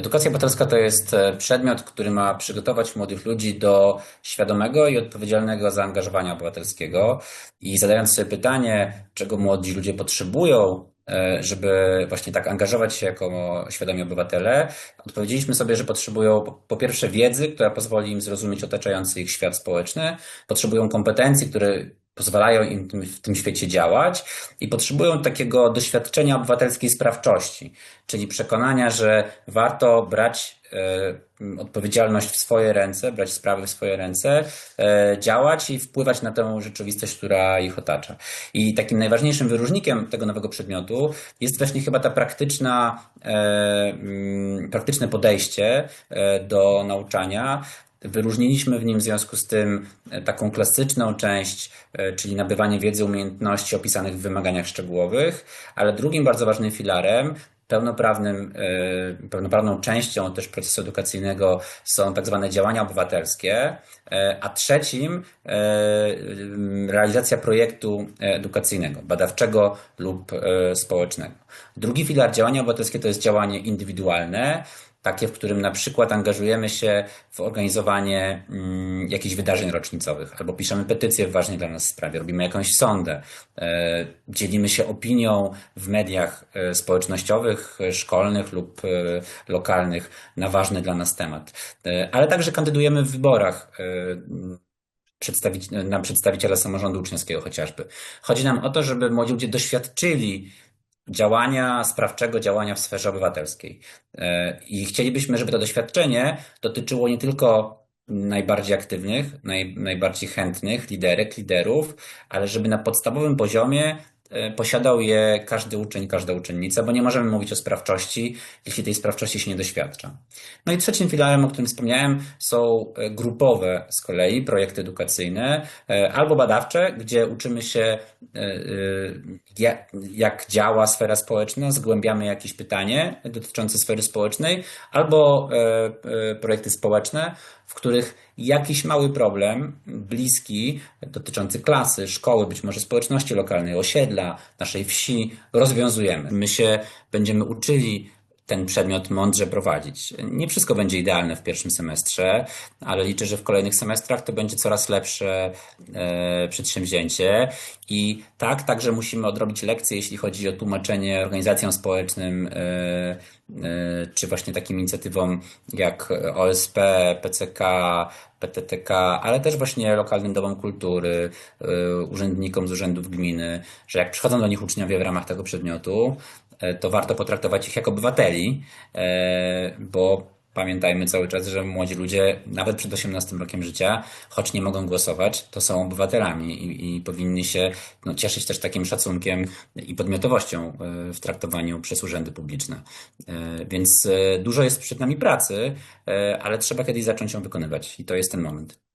Edukacja obywatelska to jest e, przedmiot, który ma przygotować młodych ludzi do świadomego i odpowiedzialnego zaangażowania obywatelskiego. I zadając sobie pytanie, czego młodzi ludzie potrzebują, e, żeby właśnie tak angażować się jako świadomi obywatele, odpowiedzieliśmy sobie, że potrzebują po pierwsze wiedzy, która pozwoli im zrozumieć otaczający ich świat społeczny, potrzebują kompetencji, które pozwalają im w tym świecie działać i potrzebują takiego doświadczenia obywatelskiej sprawczości, czyli przekonania, że warto brać e, odpowiedzialność w swoje ręce, brać sprawy w swoje ręce, e, działać i wpływać na tę rzeczywistość, która ich otacza. I takim najważniejszym wyróżnikiem tego nowego przedmiotu jest właśnie chyba ta praktyczna, e, praktyczne podejście do nauczania, Wyróżniliśmy w nim w związku z tym e, taką klasyczną część, e, czyli nabywanie wiedzy, umiejętności opisanych w wymaganiach szczegółowych, ale drugim bardzo ważnym filarem pełnoprawnym, e, pełnoprawną częścią też procesu edukacyjnego są tak zwane działania obywatelskie, a trzecim realizacja projektu edukacyjnego, badawczego lub społecznego. Drugi filar działania obywatelskie to jest działanie indywidualne, takie, w którym na przykład angażujemy się w organizowanie mm, jakichś wydarzeń rocznicowych, albo piszemy petycję w ważnej dla nas sprawie, robimy jakąś sondę, e, dzielimy się opinią w mediach e, społecznościowych, szkolnych lub e, lokalnych na ważny dla nas temat. E, ale także kandydujemy w wyborach. E, przedstawić, na przedstawiciela samorządu uczniowskiego chociażby. Chodzi nam o to, żeby młodzi ludzie doświadczyli działania, sprawczego działania w sferze obywatelskiej. E, I chcielibyśmy, żeby to doświadczenie dotyczyło nie tylko najbardziej aktywnych, naj, najbardziej chętnych liderek, liderów, ale żeby na podstawowym poziomie posiadał je każdy uczeń, każda uczennica, bo nie możemy mówić o sprawczości, jeśli tej sprawczości się nie doświadcza. No i trzecim filarem, o którym wspomniałem, są e, grupowe z kolei projekty edukacyjne e, albo badawcze, gdzie uczymy się, jak działa sfera społeczna, zgłębiamy jakieś pytanie dotyczące sfery społecznej, albo projekty społeczne, w których jakiś mały problem, bliski, dotyczący klasy, szkoły, być może społeczności lokalnej, osiedla, naszej wsi, rozwiązujemy. My się będziemy uczyli ten przedmiot mądrze prowadzić. Nie wszystko będzie idealne w pierwszym semestrze, ale liczę, że w kolejnych semestrach to będzie coraz lepsze e, przedsięwzięcie. I tak, także musimy odrobić lekcje, jeśli chodzi o tłumaczenie organizacjom społecznym, e, e, czy właśnie takim inicjatywom jak OSP, PCK, PTTK, ale też właśnie lokalnym domom kultury, urzędnikom z urzędów gminy, że jak przychodzą do nich uczniowie w ramach tego przedmiotu, E, to warto potraktować ich jak obywateli, e, bo pamiętajmy cały czas, że młodzi ludzie, nawet przed 18 rokiem życia, choć nie mogą głosować, to są obywatelami i, i powinni się no, cieszyć też takim szacunkiem i podmiotowością e, w traktowaniu przez urzędy publiczne. Więc dużo jest przed nami pracy, ale trzeba kiedyś zacząć ją wykonywać i to jest ten moment.